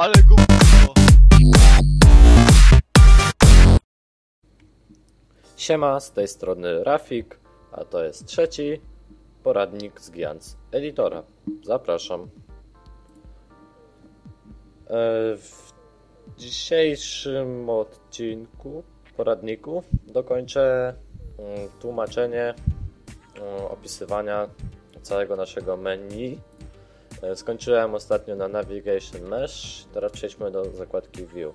Ale gówno. Siema, z tej strony Rafik, a to jest trzeci poradnik z Giants Editora. Zapraszam. E, W dzisiejszym odcinku, poradniku, dokończę mm, tłumaczenie mm, opisywania całego naszego menu. E, Skończyłem ostatnio na Navigation Mesh, teraz przejdźmy do zakładki View.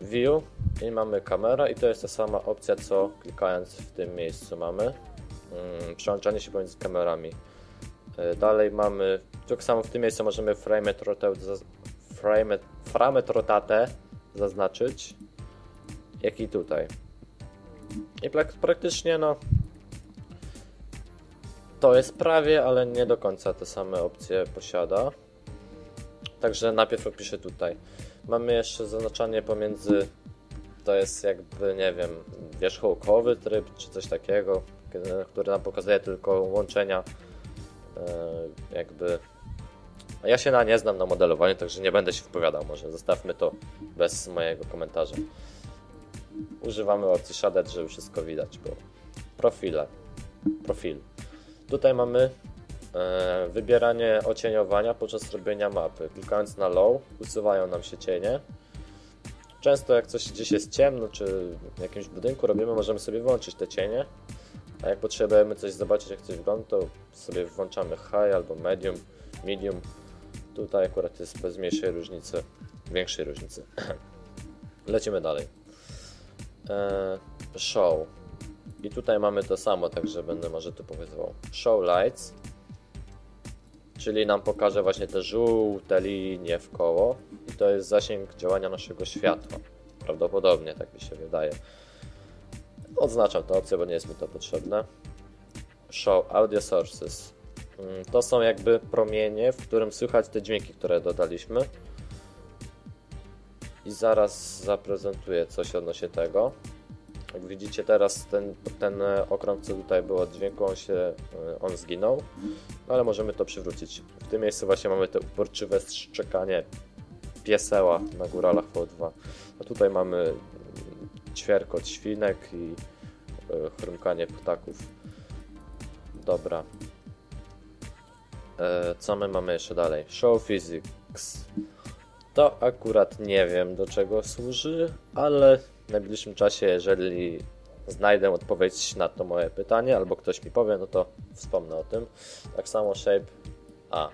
View i mamy kamera i to jest ta sama opcja co klikając w tym miejscu mamy. Mm, przełączanie się pomiędzy kamerami. E, dalej mamy tak samo w tym miejscu możemy frame rotate, frame, frame rotate zaznaczyć. Jak i tutaj. I prak- praktycznie no to jest prawie, ale nie do końca te same opcje posiada Także najpierw opiszę tutaj. Mamy jeszcze zaznaczanie pomiędzy, to jest jakby, nie wiem, wierzchołkowy tryb czy coś takiego, który nam pokazuje tylko łączenia e, jakby... Ja się na nie znam na modelowaniu, także nie będę się wypowiadał, może zostawmy to bez mojego komentarza. Używamy opcji Shaded, żeby wszystko widać, bo profile, profil. Tutaj mamy E, wybieranie ocieniowania podczas robienia mapy. Klikając na low usuwają nam się cienie. Często jak coś gdzieś jest ciemno, czy w jakimś budynku robimy, możemy sobie włączyć te cienie. A jak potrzebujemy coś zobaczyć, jak coś wygląda, to sobie włączamy high albo medium, medium. Tutaj akurat jest bez mniejszej różnicy, większej różnicy. Lecimy dalej. E, show. I tutaj mamy to samo, także będę może tu pokazywał. Show lights czyli nam pokaże właśnie te żółte linie w koło i to jest zasięg działania naszego światła. Prawdopodobnie, tak mi się wydaje. Odznaczam tę opcję, bo nie jest mi to potrzebne. Show Audio Sources. Mm, To są jakby promienie, w którym słychać te dźwięki, które dodaliśmy. I zaraz zaprezentuję coś odnośnie tego. Jak widzicie teraz ten, ten e, okrąg, co tutaj był od dźwięku, on się, e, on zginął, no ale możemy to przywrócić. W tym miejscu właśnie mamy to uporczywe szczekanie pieseła na góralach V2. A tutaj mamy mm, ćwierkot świnek i e, chrumkanie ptaków. Dobra. Co my mamy jeszcze dalej? Show Physics. To akurat nie wiem do czego służy, ale w najbliższym czasie, jeżeli znajdę odpowiedź na to moje pytanie, albo ktoś mi powie, no to wspomnę o tym. Tak samo Shape A.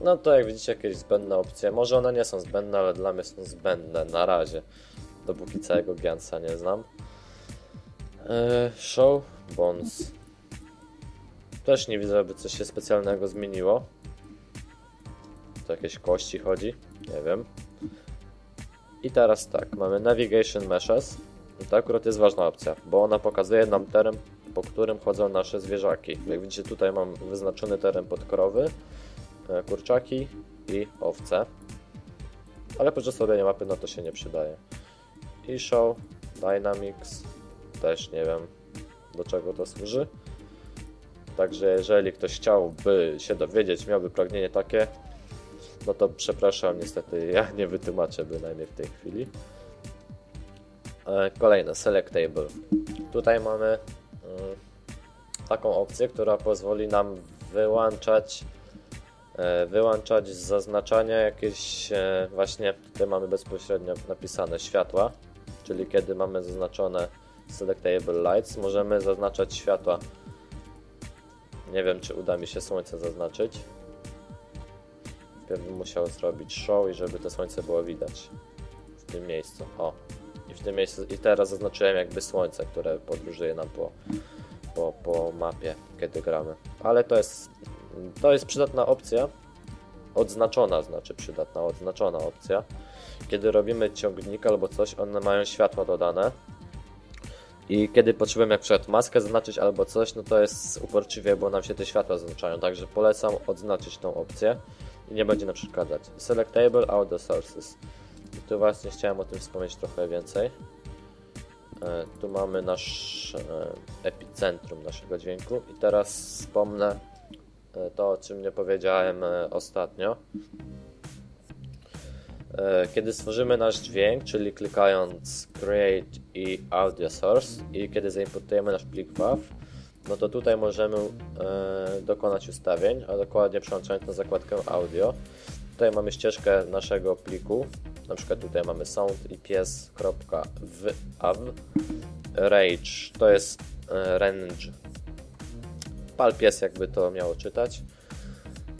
No to jak widzicie, jakieś zbędne opcje. Może one nie są zbędne, ale dla mnie są zbędne na razie. Dopóki całego Giantsa nie znam. Eee, show Bones. Też nie widzę, by coś się specjalnego zmieniło. To jakieś kości chodzi? Nie wiem. I teraz tak, mamy Navigation Meshes. I to akurat jest ważna opcja, bo ona pokazuje nam teren, po którym chodzą nasze zwierzaki. Jak widzicie, tutaj mam wyznaczony teren pod krowy, e, kurczaki i owce. Ale podczas robienia mapy no to się nie przydaje. I Show Dynamics też nie wiem do czego to służy. Także jeżeli ktoś chciałby się dowiedzieć, miałby pragnienie takie, no to przepraszam, niestety ja nie wytłumaczę bynajmniej w tej chwili. E, Kolejne, Select Table. Tutaj mamy mm, taką opcję, która pozwoli nam wyłączać e, wyłączać zaznaczania jakieś e, właśnie, tutaj mamy bezpośrednio napisane światła, czyli kiedy mamy zaznaczone Selectable Lights, możemy zaznaczać światła. Nie wiem, czy uda mi się słońce zaznaczyć. Bym musiał zrobić show i żeby to słońce było widać w tym miejscu. O, i w tym miejscu, i teraz zaznaczyłem jakby słońce, które podróżuje nam po, po, po mapie, kiedy gramy. Ale to jest, to jest przydatna opcja, odznaczona znaczy przydatna, odznaczona opcja. Kiedy robimy ciągnik albo coś, one mają światła dodane. I kiedy potrzebujemy jak przykład maskę zaznaczyć albo coś, no to jest uporczywie, bo nam się te światła zaznaczają. Także polecam odznaczyć tą opcję i nie będzie nam przeszkadzać. Selectable Audio Sources. I tu właśnie chciałem o tym wspomnieć trochę więcej. E, Tu mamy nasz e, epicentrum naszego dźwięku i teraz wspomnę e, to, o czym nie powiedziałem e, ostatnio. E, kiedy stworzymy nasz dźwięk, czyli klikając Create i Audio Source i kiedy zaimportujemy nasz plik WAV, no to tutaj możemy e, dokonać ustawień, a dokładnie przełączając na zakładkę Audio. Tutaj mamy ścieżkę naszego pliku, na przykład tutaj mamy sound i pies.wav. Rage to jest e, range. Pal pies jakby to miało czytać.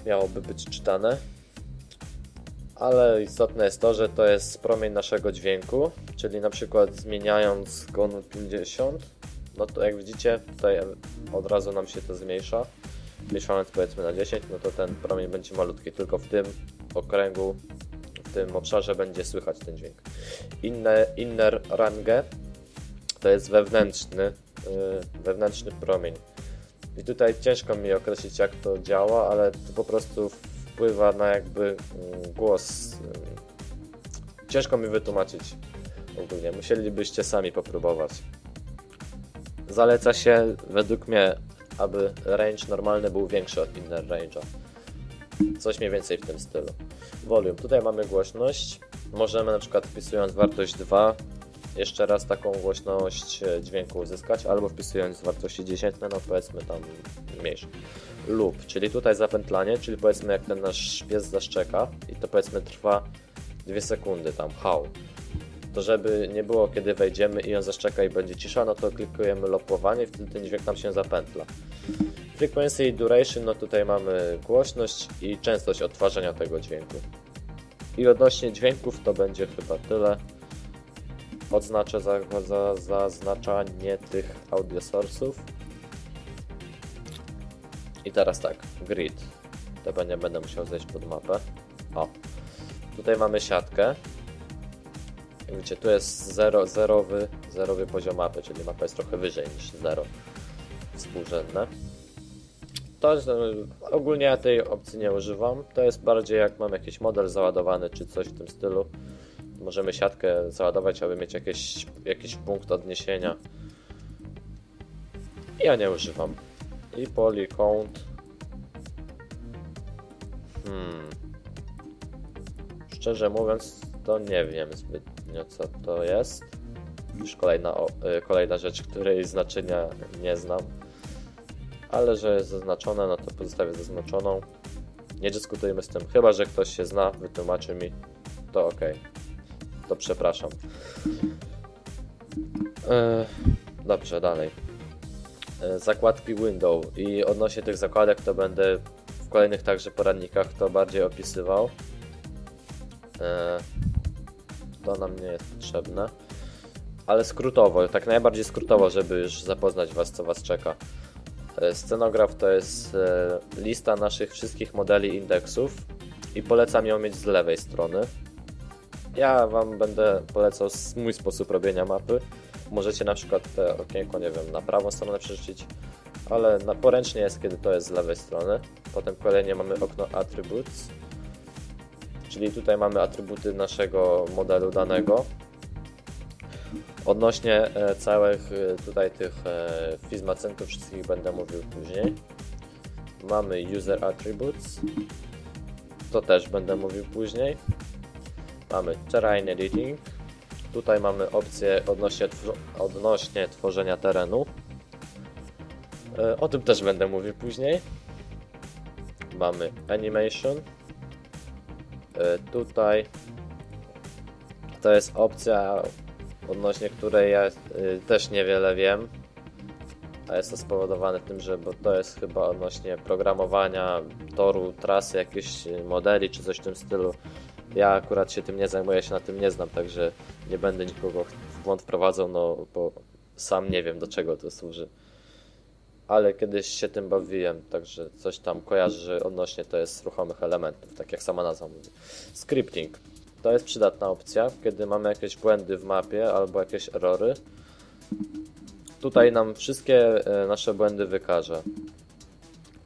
Miałoby być czytane ale istotne jest to, że to jest promień naszego dźwięku, czyli na przykład zmieniając go na 50, no to jak widzicie tutaj od razu nam się to zmniejsza. Zmniejszając powiedzmy na 10, no to ten promień będzie malutki, tylko w tym okręgu, w tym obszarze będzie słychać ten dźwięk. Inne, inner range to jest wewnętrzny, yy, wewnętrzny promień. I tutaj ciężko mi określić jak to działa, ale to po prostu wpływa na jakby mm, głos. Ciężko mi wytłumaczyć ogólnie. Musielibyście sami popróbować. Zaleca się według mnie, aby range normalny był większy od inner range'a. Coś mniej więcej w tym stylu. Volume. Tutaj mamy głośność. Możemy na przykład wpisując wartość 2 jeszcze raz taką głośność e, dźwięku uzyskać, albo wpisując wartości 10, no powiedzmy tam mniejsze. Loop, czyli tutaj zapętlanie, czyli powiedzmy jak ten nasz pies zaszczeka i to powiedzmy trwa 2 sekundy tam, how. To żeby nie było kiedy wejdziemy i on zaszczeka i będzie cisza, no to klikujemy lopowanie i wtedy ten dźwięk nam się zapętla. Frequency i duration, no tutaj mamy głośność i częstość odtwarzania tego dźwięku. I odnośnie dźwięków to będzie chyba tyle odznaczę za, za zaznaczanie tych audio source'ów. I teraz tak, grid. To nie będę musiał zejść pod mapę. O, tutaj mamy siatkę. Widzicie, tu jest zero, zerowy, zerowy poziom mapy, czyli mapa jest trochę wyżej niż zero współrzędne. To ogólnie ja tej opcji nie używam. To jest bardziej jak mam jakiś model załadowany czy coś w tym stylu możemy siatkę załadować, aby mieć jakieś, jakiś punkt odniesienia. Ja nie używam. I poly count. Hmm. Szczerze mówiąc, to nie wiem zbytnio co to jest. Już kolejna, y, kolejna rzecz, której znaczenia nie znam. Ale że jest zaznaczone, no to pozostawię zaznaczoną. Nie dyskutujmy z tym, chyba że ktoś się zna, wytłumaczy mi, to ok to przepraszam. E, dobrze, dalej. E, zakładki window i odnośnie tych zakładek to będę w kolejnych także poradnikach to bardziej opisywał. E, to nam nie jest potrzebne. Ale skrótowo, tak najbardziej skrótowo, żeby już zapoznać Was, co Was czeka. Scenograf to jest lista naszych wszystkich modeli indeksów i polecam ją mieć z lewej strony. Ja Wam będę polecał mój sposób robienia mapy. Możecie na przykład te okienko, nie wiem, na prawą stronę przerzucić, ale na poręcznie jest, kiedy to jest z lewej strony. Potem kolejnie mamy okno Attributes, czyli tutaj mamy atrybuty naszego modelu danego. Odnośnie e, całych e, tutaj tych e, fizmacentów wszystkich będę mówił później. Mamy User Attributes, to też będę mówił później. Mamy Terrain Editing. Tutaj mamy opcję odnośnie, odnośnie tworzenia terenu. O tym też będę mówił później. Mamy Animation. E, tutaj to jest opcja, odnośnie której ja e, też niewiele wiem. A jest to spowodowane tym, że bo to jest chyba odnośnie programowania toru, trasy, jakichś modeli czy coś w tym stylu. Ja akurat się tym nie zajmuję, się na tym nie znam, także nie będę nikogo w błąd wprowadzał, no bo sam nie wiem do czego to służy. Ale kiedyś się tym bawiłem, także coś tam kojarzę, że odnośnie to jest ruchomych elementów, tak jak sama nazwa mówi. Scripting. To jest przydatna opcja, kiedy mamy jakieś błędy w mapie albo jakieś erory. Tutaj nam wszystkie e, nasze błędy wykaże.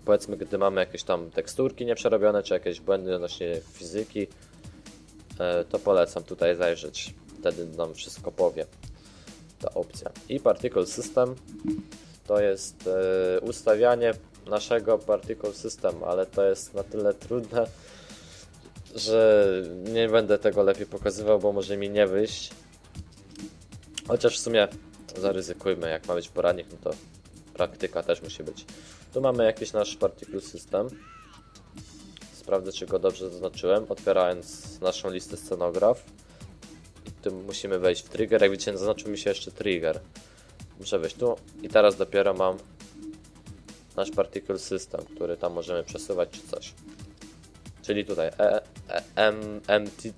Powiedzmy, gdy mamy jakieś tam teksturki nieprzerobione, czy jakieś błędy odnośnie fizyki, E, to polecam tutaj zajrzeć. Wtedy nam wszystko powie ta opcja. I Particle System to jest e, ustawianie naszego Particle System, ale to jest na tyle trudne, że nie będę tego lepiej pokazywał, bo może mi nie wyjść. Chociaż w sumie zaryzykujmy, jak ma być poradnik, no to praktyka też musi być. Tu mamy jakiś nasz particle system. Sprawdzę, czy go dobrze zaznaczyłem, otwierając naszą listę scenograf. I tu musimy wejść w trigger. Jak widzicie, zaznaczył mi się jeszcze trigger. Muszę wejść tu i teraz dopiero mam nasz particle system, który tam możemy przesuwać czy coś. Czyli tutaj e, e, em, emti-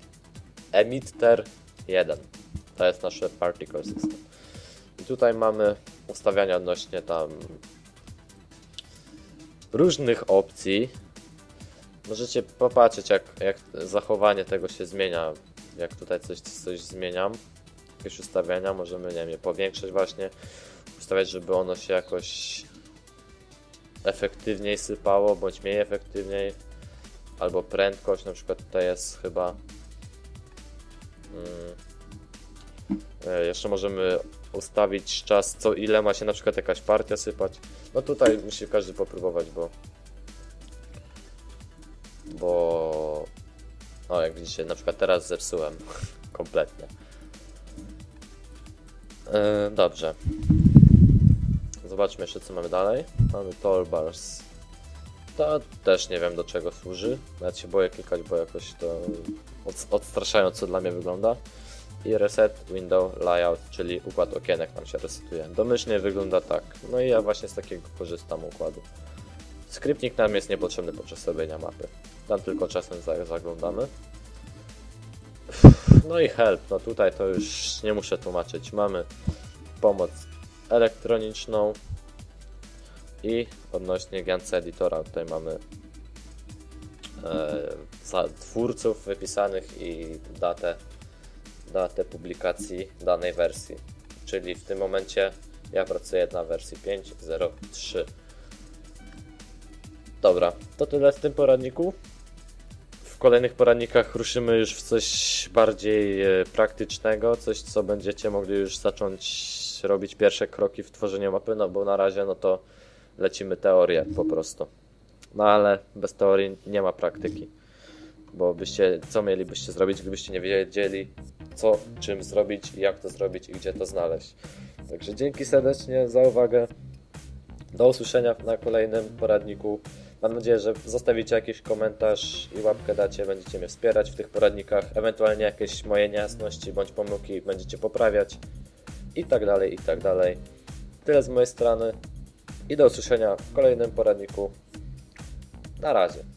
emitter 1. To jest nasze particle system. I tutaj mamy ustawiania odnośnie tam różnych opcji. Możecie popatrzeć jak, jak zachowanie tego się zmienia. Jak tutaj coś, coś zmieniam. Jakieś ustawienia, możemy nie wiem, je powiększyć właśnie. Ustawiać, żeby ono się jakoś efektywniej sypało, bądź mniej efektywniej. Albo prędkość, na przykład tutaj jest chyba mm, e, jeszcze możemy ustawić czas, co ile ma się na przykład jakaś partia sypać. No tutaj musi każdy popróbować, bo bo no jak widzicie, na przykład teraz zepsułem kompletnie. E, dobrze. Zobaczmy jeszcze co mamy dalej. Mamy toolbars. To też nie wiem do czego służy. Nawet się boję klikać, bo jakoś to od, odstraszająco dla mnie wygląda. I reset window layout, czyli układ okienek nam się resetuje. Domyślnie wygląda tak. No i ja właśnie z takiego korzystam układu. Skryptnik nam jest niepotrzebny podczas robienia mapy. Tam tylko czasem za- zaglądamy. No i help, no tutaj to już nie muszę tłumaczyć. Mamy pomoc elektroniczną i odnośnie Gantt Editora tutaj mamy e, twórców wypisanych i datę, datę publikacji danej wersji. Czyli w tym momencie ja pracuję na wersji 5.03. Dobra, to tyle w tym poradniku. Kolejnych poradnikach ruszymy już w coś bardziej e, praktycznego, coś co będziecie mogli już zacząć robić pierwsze kroki w tworzeniu mapy, no bo na razie no to lecimy teorię po prostu. No ale bez teorii nie ma praktyki. Bo byście, co mielibyście zrobić, gdybyście nie wiedzieli, co, czym zrobić, jak to zrobić i gdzie to znaleźć. Także dzięki serdecznie za uwagę. Do usłyszenia na kolejnym poradniku. Mam nadzieję, że zostawicie jakiś komentarz i łapkę dacie, będziecie mnie wspierać w tych poradnikach, ewentualnie jakieś moje niejasności bądź pomyłki będziecie poprawiać i tak dalej, i tak dalej. Tyle z mojej strony i do usłyszenia w kolejnym poradniku. Na razie.